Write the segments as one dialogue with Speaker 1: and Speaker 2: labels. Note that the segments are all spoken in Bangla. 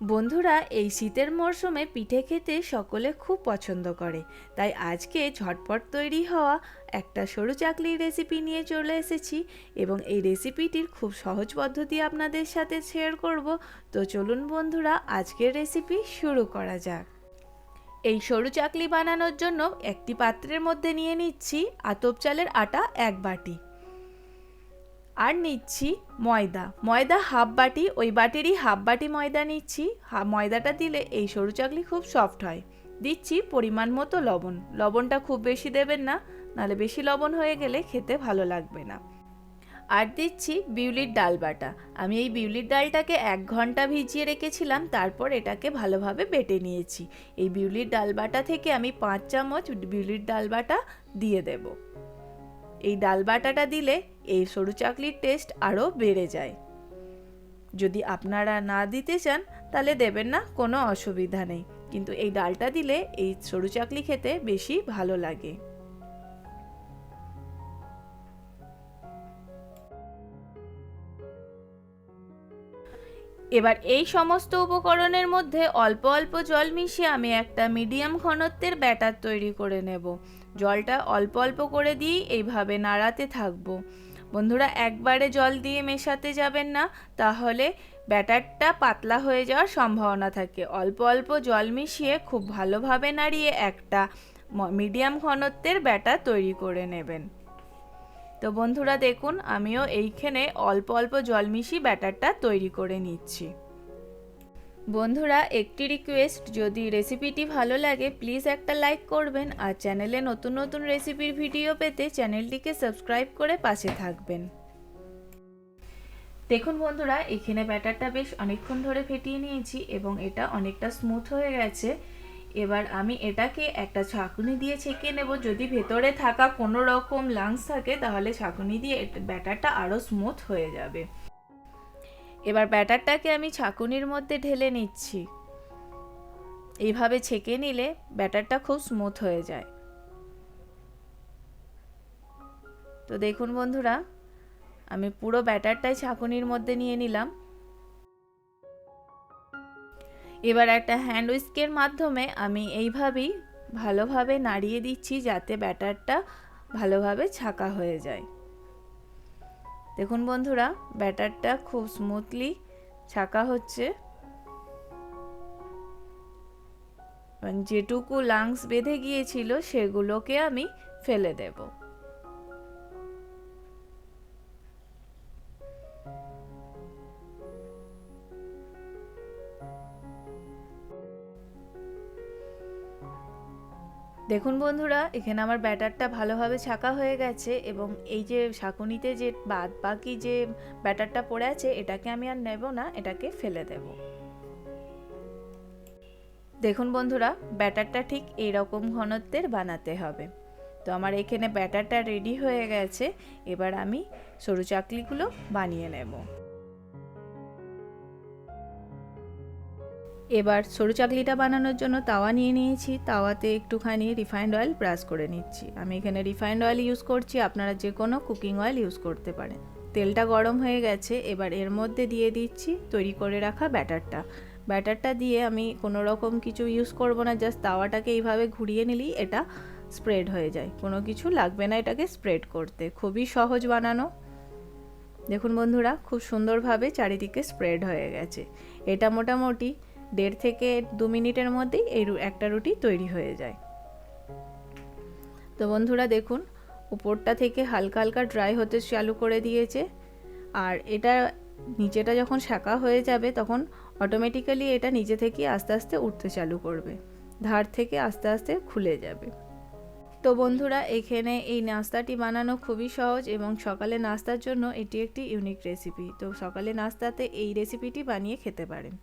Speaker 1: বন্ধুরা, এই শীতের মরশুমে পিঠে খেতে সকলে খুব পছন্দ করে। তাই আজকে ঝটপট তৈরি হওয়া একটা সরু চাকলির রেসিপি নিয়ে চলে এসেছি এবং এই রেসিপিটির খুব সহজ পদ্ধতি আপনাদের সাথে শেয়ার করব। তো চলুন বন্ধুরা, আজকের রেসিপি শুরু করা যাক। এই সরু চাকলি বানানোর জন্য একটি পাত্রের মধ্যে নিয়ে নিচ্ছি আতপ চালের আটা এক বাটি। আর নিচ্ছি ময়দা। ময়দা হাফ বাটি, ওই বাটিরই হাফ বাটি ময়দা নিচ্ছি। ময়দাটা দিলে এই সরু চাকলি খুব সফট হয়। দিচ্ছি পরিমাণ মতো লবণ। লবণটা খুব বেশি দেবেন না, নাহলে বেশি লবণ হয়ে গেলে খেতে ভালো লাগবে না। আর দিচ্ছি বিউলির ডাল বাটা। আমি এই বিউলির ডালটাকে এক ঘণ্টা ভিজিয়ে রেখেছিলাম, তারপর এটাকে ভালোভাবে বেটে নিয়েছি। এই বিউলির ডাল বাটা থেকে আমি পাঁচ চামচ বিউলির ডাল বাটা দিয়ে দেবো। এই ডাল বাটাটা দিলে এই সরু চাকলির টেস্ট আরও বেড়ে যায়। যদি আপনারা না দিতে চান, তাহলে দেবেন না, কোনো অসুবিধা নেই। কিন্তু এই ডালটা দিলে এই সরু চাকলি খেতে বেশি ভালো লাগে। এবার এই সমস্ত উপকরণের মধ্যে অল্প অল্প জল মিশিয়ে আমি একটা মিডিয়াম ঘনত্বের ব্যাটার তৈরি করে নেব। জলটা অল্প অল্প করে দিয়েই এইভাবে নাড়াতে থাকব। বন্ধুরা, একবারে জল দিয়ে মেশাতে যাবেন না, তাহলে ব্যাটারটা পাতলা হয়ে যাওয়ার সম্ভাবনা থাকে। অল্প অল্প জল মিশিয়ে খুব ভালোভাবে নাড়িয়ে একটা মিডিয়াম ঘনত্বের ব্যাটার তৈরি করে নেবেন। তো বন্ধুরা, দেখুন, আমিও এইখানে অল্প অল্প জল মিশিয়ে ব্যাটারটা তৈরি করে নিচ্ছি। বন্ধুরা, একটি রিকোয়েস্ট যদি রেসিপিটি ভালো লাগে প্লিজ একটা লাইক করবেন আর চ্যানেলে নতুন নতুন রেসিপির ভিডিও পেতে চ্যানেলটিকে সাবস্ক্রাইব করে পাশে থাকবেন। দেখুন বন্ধুরা, এখানে ব্যাটারটা বেশ অনেকক্ষণ ধরে ফেটিয়ে নিয়েছি এবং এটা অনেকটা স্মুথ হয়ে গেছে। এবার আমি এটাকে একটা ছাঁকুনি দিয়ে ছেঁকে নেব। যদি ভেতরে থাকা কোনো রকম লাংস থাকে, তাহলে ছাঁকুনি দিয়ে ব্যাটারটা আরও স্মুথ হয়ে যাবে। এবার ব্যাটারটাকে আমি ছাঁকুনির মধ্যে ঢেলে নিচ্ছি। এইভাবে ছেঁকে নিলে ব্যাটারটা খুব স্মুথ হয়ে যায়। তো দেখুন বন্ধুরা, আমি পুরো ব্যাটারটাই ছাঁকুনির মধ্যে নিয়ে নিলাম। এবার একটা হ্যান্ড উইস্কের মাধ্যমে আমি এইভাবেই ভালোভাবে নাড়িয়ে দিচ্ছি যাতে ব্যাটারটা ভালোভাবে ছাকা হয়ে যায়। দেখুন বন্ধুরা, ব্যাটারটা খুব স্মুথলি ছাকা হচ্ছে। যেটুকু লাংস বেঁধে গিয়েছিল, সেগুলোকে আমি ফেলে দেব। দেখুন বন্ধুরা, এখানে আমার ব্যাটারটা ভালোভাবে ছাকা হয়ে গেছে এবং এই যে শাকুনিতে যে বাদ বাকি যে ব্যাটারটা পড়ে আছে, এটাকে আমি আর নেব না, এটাকে ফেলে দেব। দেখুন বন্ধুরা, ব্যাটারটা ঠিক এই রকম ঘনত্বের বানাতে হবে। তো আমার এখানে ব্যাটারটা রেডি হয়ে গেছে, এবার আমি সরু চাকলিগুলো বানিয়ে নেব। এবার সরু চাকলিটা বানানোর জন্য তাওয়া নিয়ে নিয়েছি। তাওয়াতে একটুখানি রিফাইন্ড অয়েল ব্রাশ করে নিচ্ছি। আমি এখানে রিফাইন্ড অয়েল ইউজ করছি, আপনারা যে কোনো কুকিং অয়েল ইউজ করতে পারেন। তেলটা গরম হয়ে গেছে, এবার এর মধ্যে দিয়ে দিচ্ছি তৈরি করে রাখা ব্যাটারটা। ব্যাটারটা দিয়ে আমি কোনো রকম কিছু ইউজ করব না জাস্ট তাওয়াটাকে এইভাবে ঘুরিয়ে নিলেই এটা স্প্রেড হয়ে যায়। কোনো কিছু লাগবে না এটাকে স্প্রেড করতে। খুবই সহজ বানানো। দেখুন বন্ধুরা, খুব সুন্দরভাবে চারিদিকে স্প্রেড হয়ে গেছে। এটা মোটামুটি দেড় থেকে দু মিনিটের মধ্যেই এই একটা রুটি তৈরি হয়ে যায়। তো বন্ধুরা দেখুন, উপরটা থেকে হালকা হালকা ড্রাই হতে চালু করে দিয়েছে। আর এটা নিচেটা যখন শাঁকা হয়ে যাবে, তখন অটোমেটিক্যালি এটা নিচে থেকে আস্তে আস্তে উঠতে চালু করবে। ধার থেকে আস্তে আস্তে খুলে যাবে। তো বন্ধুরা, এখানে এই নাস্তাটি বানানো খুবই সহজ এবং সকালে নাস্তার জন্য এটি একটি ইউনিক রেসিপি তো সকালে নাস্তাতে এই রেসিপিটি বানিয়ে খেতে পারেন।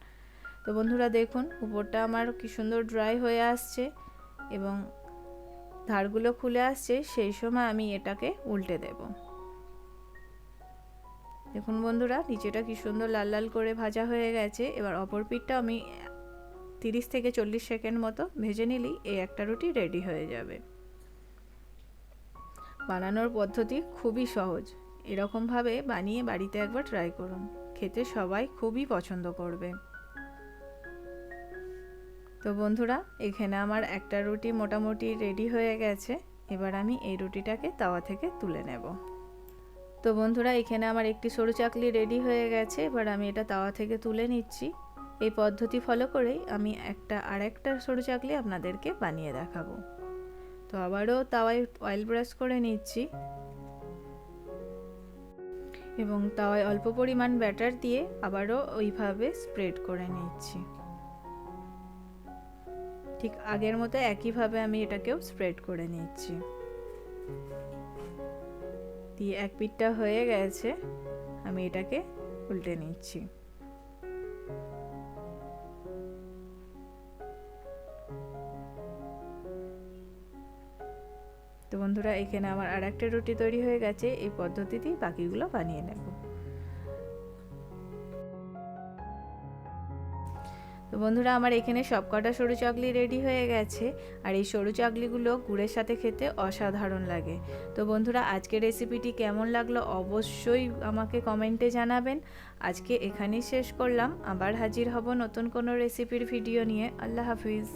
Speaker 1: তো বন্ধুরা দেখুন, উপরটা আমার কি সুন্দর ড্রাই হয়ে আসছে এবং ধারগুলো খুলে আসছে, সেই সময় আমি এটাকে উল্টে দেব। দেখুন বন্ধুরা, নিচেটা কি সুন্দর লাল লাল করে ভাজা হয়ে গেছে। এবার অপর পিঠটা আমি তিরিশ থেকে চল্লিশ সেকেন্ড মতো ভেজে নিলেই এই একটা রুটি রেডি হয়ে যাবে। বানানোর পদ্ধতি খুবই সহজ। এরকমভাবে বানিয়ে বাড়িতে একবার ট্রাই করুন। খেতে সবাই খুবই পছন্দ করবে। তো বন্ধুরা, এখানে আমার একটা রুটি মোটামুটি রেডি হয়ে গেছে। এবার আমি এই রুটিটাকে তাওয়া থেকে তুলে নেব। তো বন্ধুরা, এখানে আমার একটি সরু চাকলি রেডি হয়ে গেছে। এবার আমি এটা তাওয়া থেকে তুলে নিচ্ছি। এই পদ্ধতি ফলো করেই আমি একটা আর একটা সরু চাকলি আপনাদেরকে বানিয়ে দেখাবো। তো আবারও তাওয়ায় অয়েল ব্রাশ করে নিচ্ছি। এবং তাওয়ায় অল্প পরিমাণ ব্যাটার দিয়ে আবারও ওইভাবে স্প্রেড করে নিচ্ছি। ঠিক আগের মতো একইভাবে আমি এটাকেও স্প্রেড করে নিচ্ছি। দিয়ে এক পিঠটা হয়ে গেছে, আমি এটাকে উল্টে নিচ্ছি। তো বন্ধুরা, এখানে আমার আর একটা রুটি তৈরি হয়ে গেছে, এই পদ্ধতিতেই বাকিগুলো বানিয়ে নেব। তো বন্ধুরা, আমার এখানে সব কটা সরু চাকলি রেডি হয়ে গেছে। আর এই সরু চাকলিগুলো গুড়ের সাথে খেতে অসাধারণ লাগে। তো বন্ধুরা আজকে রেসিপিটি কেমন লাগল অবশ্যই আমাকে কমেন্টে জানাবেন। আজকে এখানেই শেষ করলাম। আবার হাজির হব নতুন কোনো রেসিপির ভিডিও নিয়ে। আল্লাহ হাফিজ।